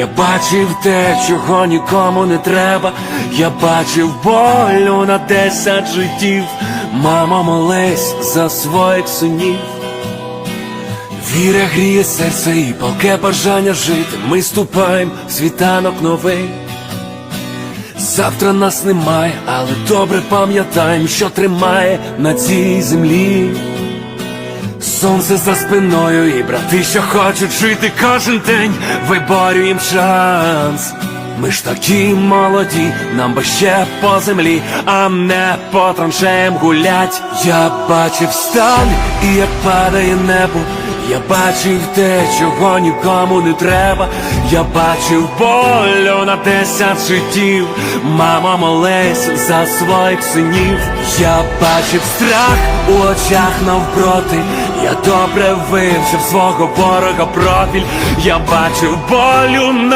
Я бачив те, чого нікому не треба. Я бачив болю на десять життів. Мамо, молись за своїх синів. Віра гріє серце і палке бажання жити. Ми ступаємо в світанок новий. Завтра нас немає, але добре пам'ятаємо, що тримає на цій землі. Сонце за спиною і брати, що хочуть жити кожен день, виборюєм шанс. Ми ж такі молоді, нам би ще по землі, а не по траншеям гулять. Я бачив сталь і як падає небо. Я бачив те, чого нікому не треба. Я бачив болю на десять життів. Мама молись за своїх синів. Я бачив страх у очах навпроти. Я добре вивчив свого ворога профіль. Я бачив болю